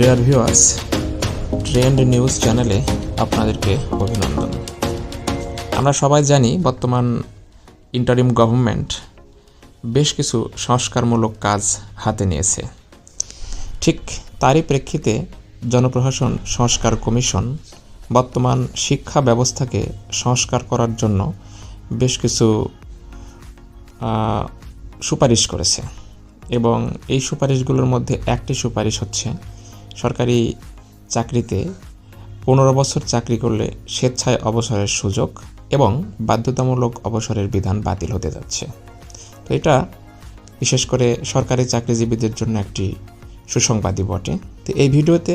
Dear viewers trend news চ্যানেলে আপনাদেরকে অভিনন্দন। আমরা সবাই জানি বর্তমান ইন্টারিম গভর্নমেন্ট বেশ কিছু সংস্কারমূলক কাজ হাতে নিয়েছে। ঠিক তারই প্রেক্ষিতে জনপ্রশাসন সংস্কার কমিশন বর্তমান শিক্ষা ব্যবস্থাকে সংস্কার করার জন্য বেশ কিছু সুপারিশ করেছে। এবং এই সুপারিশগুলোর মধ্যে একটি সুপারিশ হচ্ছে সরকারি চাকরিতে পনেরো বছর চাকরি করলে স্বেচ্ছায় অবসরের সুযোগ এবং বাধ্যতামূলক অবসরের বিধান বাতিল হতে যাচ্ছে। তো এটা বিশেষ করে সরকারি চাকরিজীবীদের জন্য একটি সুসংবাদই বটে। তো এই ভিডিওতে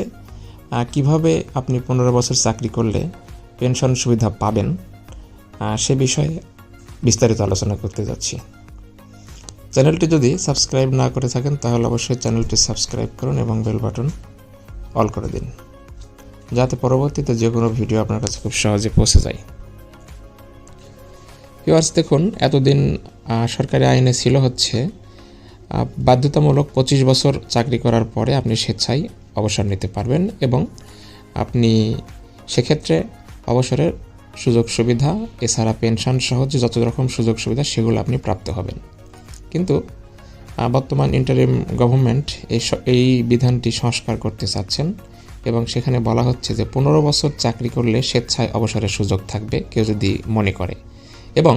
কীভাবে আপনি পনেরো বছর চাকরি করলে পেনশন সুবিধা পাবেন সে বিষয়ে বিস্তারিত আলোচনা করতে যাচ্ছি। চ্যানেলটি যদি সাবস্ক্রাইব না করে থাকেন, তাহলে অবশ্যই চ্যানেলটি সাবস্ক্রাইব করুন এবং বেল বাটন অল করে দিন। যাতে পরবর্তীতে যে কোনো ভিডিও আপনার কাছে খুব সহজে পৌঁছে যায়। ভিউয়ার্স দেখুন, এতদিন সরকারি আইনে ছিল হচ্ছে বাধ্যতামূলক পঁচিশ বছর চাকরি করার পরে আপনি স্বেচ্ছায় অবসর নিতে পারবেন এবং আপনি সেক্ষেত্রে অবসরের সুযোগ সুবিধা, এছাড়া পেনশন সহ যে যত রকম সুযোগ সুবিধা, সেগুলো আপনি প্রাপ্ত হবেন। কিন্তু বর্তমান ইন্টারিম গভর্নমেন্ট এই এই বিধানটি সংস্কার করতে চাচ্ছেন এবং সেখানে বলা হচ্ছে যে পনেরো বছর চাকরি করলে স্বেচ্ছায় অবসরের সুযোগ থাকবে, কেউ যদি মনে করে। এবং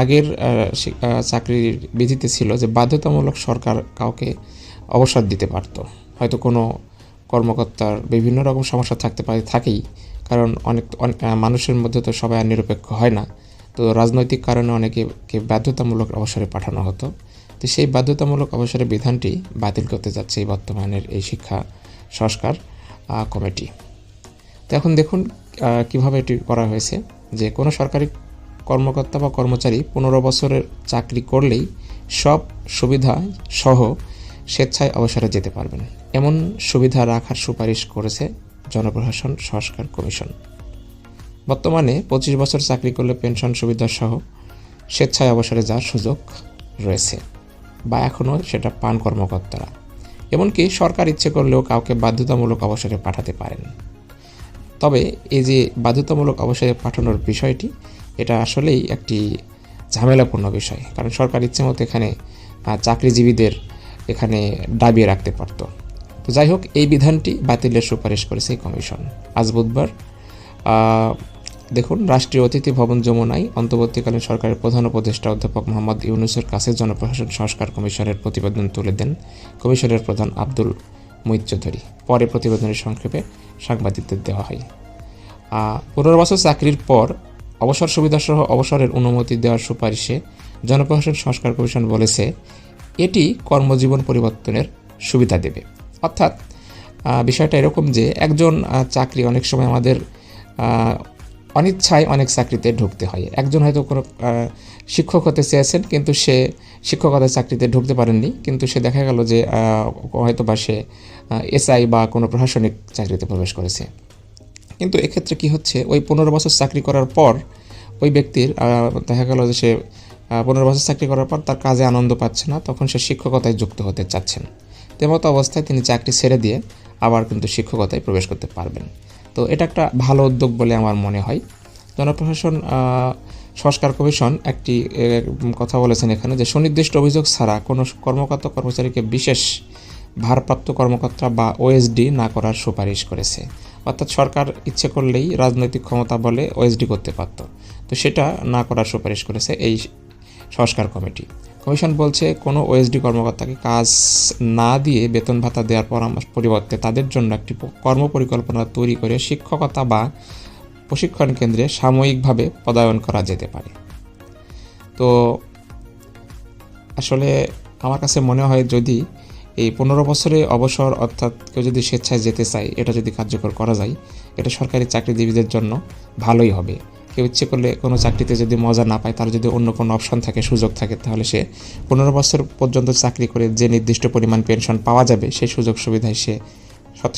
আগের চাকরির বিধিতে ছিল যে বাধ্যতামূলক সরকার কাউকে অবসর দিতে পারতো। হয়তো কোনো কর্মকর্তার বিভিন্ন রকম সমস্যা থাকতে পারে, থাকেই। কারণ অনেক অনেক মানুষের মধ্যে তো সবাই আর নিরপেক্ষ হয় না। তো রাজনৈতিক কারণে অনেকে বাধ্যতামূলক অবসরে পাঠানো হতো। তো সেই বাধ্যতামূলক অবসরের বিধানটি বাতিল করতে যাচ্ছে এই বর্তমানের এই শিক্ষা সংস্কার কমিটি। তো এখন দেখুন কীভাবে এটি করা হয়েছে যে কোনো সরকারি কর্মকর্তা বা কর্মচারী পনেরো বছরের চাকরি করলেই সব সুবিধা সহ স্বেচ্ছায় অবসরে যেতে পারবেন। এমন সুবিধা রাখার সুপারিশ করেছে জনপ্রশাসন, সংস্কার কমিশন। বর্তমানে পঁচিশ বছর চাকরি করলে পেনশন সুবিধা সহ স্বেচ্ছায় অবসরে যাওয়ার সুযোগ রয়েছে। বা এখনও সেটা পান কর্মকর্তারা। এমনকি সরকার ইচ্ছে করলেও কাউকে বাধ্যতামূলক অবসরে পাঠাতে পারেন। তবে এই যে বাধ্যতামূলক অবসরে পাঠানোর বিষয়টি, এটা আসলেই একটি ঝামেলাপূর্ণ বিষয়। কারণ সরকার ইচ্ছে মতো এখানে চাকরিজীবীদের এখানে দাবিয়ে রাখতে পারত। তো যাই হোক, এই বিধানটি বাতিলের সুপারিশ করেছে কমিশন। আজ বুধবার দেখুন, রাষ্ট্রীয় অতিথি ভবন যমুনায় অন্তর্বর্তীকালীন সরকারের প্রধান উপদেষ্টা অধ্যাপক মোহাম্মদ ইউনুসের কাছে জনপ্রশাসন সংস্কার কমিশনের প্রতিবেদন তুলে দেন কমিশনের প্রধান আব্দুল মুইত চৌধুরী পরে প্রতিবেদনের সংক্ষেপে সাংবাদিকদের দেওয়া হয়। পনেরো বছর চাকরির পর অবসর সুবিধাসহ অবসরের অনুমতি দেওয়ার সুপারিশে জনপ্রশাসন সংস্কার কমিশন বলেছে, এটি কর্মজীবন পরিবর্তনের সুবিধা দেবে। অর্থাৎ বিষয়টা এরকম যে একজন চাকরি অনেক সময় আমাদের অনিচ্ছায় অনেক চাকরিতে ঢুকতে হয়। একজন হয়তো কোনো শিক্ষক হতে চেয়েছেন, কিন্তু সে শিক্ষকতার চাকরিতে ঢুকতে পারেননি, কিন্তু সে দেখা গেল যে হয়তো বা সে এসআই বা কোনো প্রশাসনিক চাকরিতে প্রবেশ করেছে। কিন্তু এক্ষেত্রে কি হচ্ছে, ওই পনেরো বছর চাকরি করার পর ওই ব্যক্তির দেখা গেল যে সে পনেরো বছর চাকরি করার পর তার কাজে আনন্দ পাচ্ছে না, তখন সে শিক্ষকতায় যুক্ত হতে চাচ্ছেন। তেমতো অবস্থায় তিনি চাকরি ছেড়ে দিয়ে আবার কিন্তু শিক্ষকতায় প্রবেশ করতে পারবেন। তো এটা একটা ভালো উদ্যোগ বলে আমার মনে হয়। জনপ্রশাসন সংস্কার কমিশন একটি কথা বলেছেন এখানে যে সুনির্দিষ্ট অভিযোগ ছাড়া কোনো কর্মকর্তা কর্মচারীকে বিশেষ ভারপ্রাপ্ত কর্মকর্তা বা ওএসডি না করার সুপারিশ করেছে। অর্থাৎ সরকার ইচ্ছে করলেই রাজনৈতিক ক্ষমতা বলে ওএসডি করতে পারত। তো সেটা না করার সুপারিশ করেছে এই সংস্কার কমিটি। কমিশন বলছে কোনো ওএসডি কর্মকর্তাকে কাজ না দিয়ে বেতন ভাতা দেওয়ার পরামর্শ পরিবর্তে তাদের জন্য একটি কর্ম পরিকল্পনা তৈরি করে শিক্ষকতা বা প্রশিক্ষণ কেন্দ্রে সাময়িকভাবে পদায়ন করা যেতে পারে। তো আসলে আমার কাছে মনে হয় যদি এই পনেরো বছরে অবসর অর্থাৎ কেউ যদি স্বেচ্ছায় যেতে চায়, এটা যদি কার্যকর করা যায়, এটা সরকারি চাকরিজীবীদের জন্য ভালোই হবে। কেউ ইচ্ছে করলে কোনো চাকরিতে যদি মজা না পায়, তার যদি অন্য কোনো অপশন থাকে, সুযোগ থাকে, তাহলে সে পনেরো বছর পর্যন্ত চাকরি করে যে নির্দিষ্ট পরিমাণ পেনশন পাওয়া যাবে, সেই সুযোগ সুবিধায় সে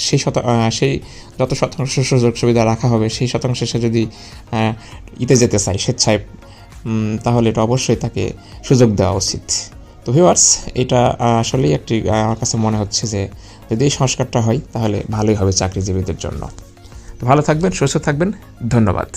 সেই শত সেই যত শতাংশ সুযোগ সুবিধা রাখা হবে, সেই শতাংশে সে যদি ইতে যেতে চায়, স্বেচ্ছায় তাহলে এটা অবশ্যই তাকে সুযোগ দেওয়া উচিত। তো ভিউয়ার্স এটা আসলেই একটি আমার কাছে মনে হচ্ছে যে যদি এই সংস্কারটা হয়, তাহলে ভালোই হবে চাকরিজীবীদের জন্য। ভালো থাকবেন, সুস্থ থাকবেন, ধন্যবাদ।